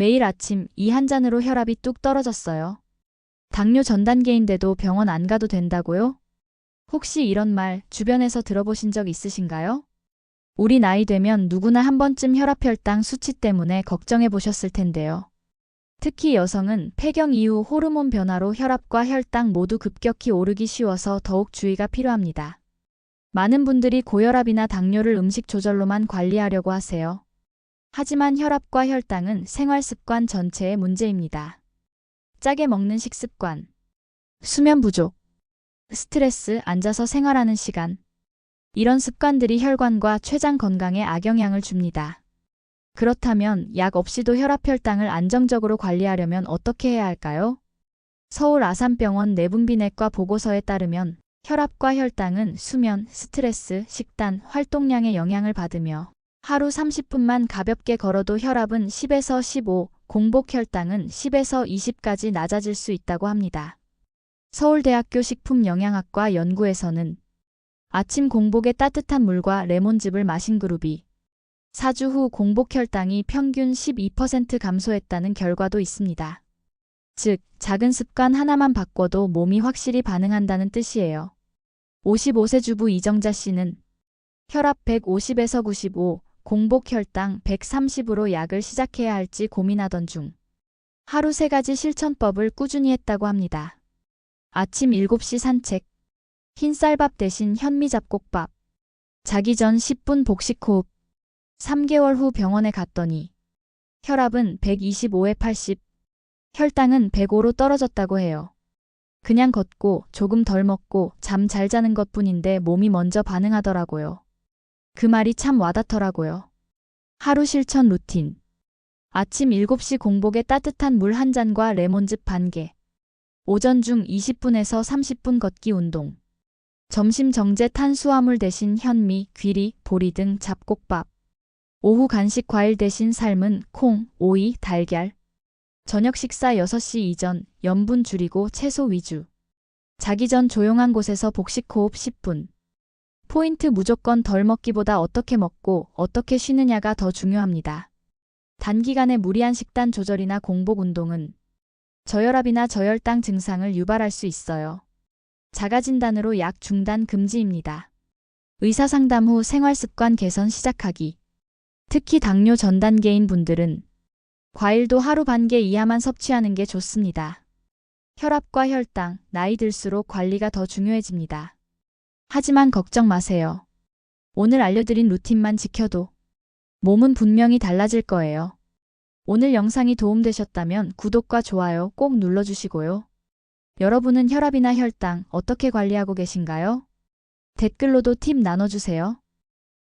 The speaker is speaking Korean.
매일 아침 이 한 잔으로 혈압이 뚝 떨어졌어요. 당뇨 전 단계인데도 병원 안 가도 된다고요? 혹시 이런 말 주변에서 들어보신 적 있으신가요? 우리 나이 되면 누구나 한 번쯤 혈압 혈당 수치 때문에 걱정해 보셨을 텐데요. 특히 여성은 폐경 이후 호르몬 변화로 혈압과 혈당 모두 급격히 오르기 쉬워서 더욱 주의가 필요합니다. 많은 분들이 고혈압이나 당뇨를 음식 조절로만 관리하려고 하세요. 하지만 혈압과 혈당은 생활 습관 전체의 문제입니다. 짜게 먹는 식습관, 수면 부족, 스트레스, 앉아서 생활하는 시간. 이런 습관들이 혈관과 췌장 건강에 악영향을 줍니다. 그렇다면 약 없이도 혈압 혈당을 안정적으로 관리하려면 어떻게 해야 할까요? 서울 아산병원 내분비내과 보고서에 따르면 혈압과 혈당은 수면, 스트레스, 식단, 활동량의 영향을 받으며 하루 30분만 가볍게 걸어도 혈압은 10에서 15, 공복 혈당은 10에서 20까지 낮아질 수 있다고 합니다. 서울대학교 식품영양학과 연구에서는 아침 공복에 따뜻한 물과 레몬즙을 마신 그룹이 4주 후 공복 혈당이 평균 12% 감소했다는 결과도 있습니다. 즉, 작은 습관 하나만 바꿔도 몸이 확실히 반응한다는 뜻이에요. 55세 주부 이정자 씨는 혈압 150에서 95, 공복 혈당 130으로 약을 시작해야 할지 고민하던 중 하루 세 가지 실천법을 꾸준히 했다고 합니다. 아침 7시 산책, 흰 쌀밥 대신 현미 잡곡밥, 자기 전 10분 복식 호흡, 3개월 후 병원에 갔더니 혈압은 125에 80, 혈당은 105로 떨어졌다고 해요. 그냥 걷고 조금 덜 먹고 잠 잘 자는 것 뿐인데 몸이 먼저 반응하더라고요. 그 말이 참 와닿더라고요. 하루 실천 루틴. 아침 7시 공복에 따뜻한 물 한 잔과 레몬즙 반 개. 오전 중 20분에서 30분 걷기 운동. 점심 정제 탄수화물 대신 현미, 귀리, 보리 등 잡곡밥. 오후 간식 과일 대신 삶은 콩, 오이, 달걀. 저녁 식사 6시 이전 염분 줄이고 채소 위주. 자기 전 조용한 곳에서 복식 호흡 10분. 포인트 무조건 덜 먹기보다 어떻게 먹고 어떻게 쉬느냐가 더 중요합니다. 단기간에 무리한 식단 조절이나 공복 운동은 저혈압이나 저혈당 증상을 유발할 수 있어요. 자가진단으로 약 중단 금지입니다. 의사상담 후 생활습관 개선 시작하기. 특히 당뇨 전 단계인 분들은 과일도 하루 반 개 이하만 섭취하는 게 좋습니다. 혈압과 혈당, 나이 들수록 관리가 더 중요해집니다. 하지만 걱정 마세요. 오늘 알려드린 루틴만 지켜도 몸은 분명히 달라질 거예요. 오늘 영상이 도움되셨다면 구독과 좋아요 꼭 눌러주시고요. 여러분은 혈압이나 혈당 어떻게 관리하고 계신가요? 댓글로도 팁 나눠주세요.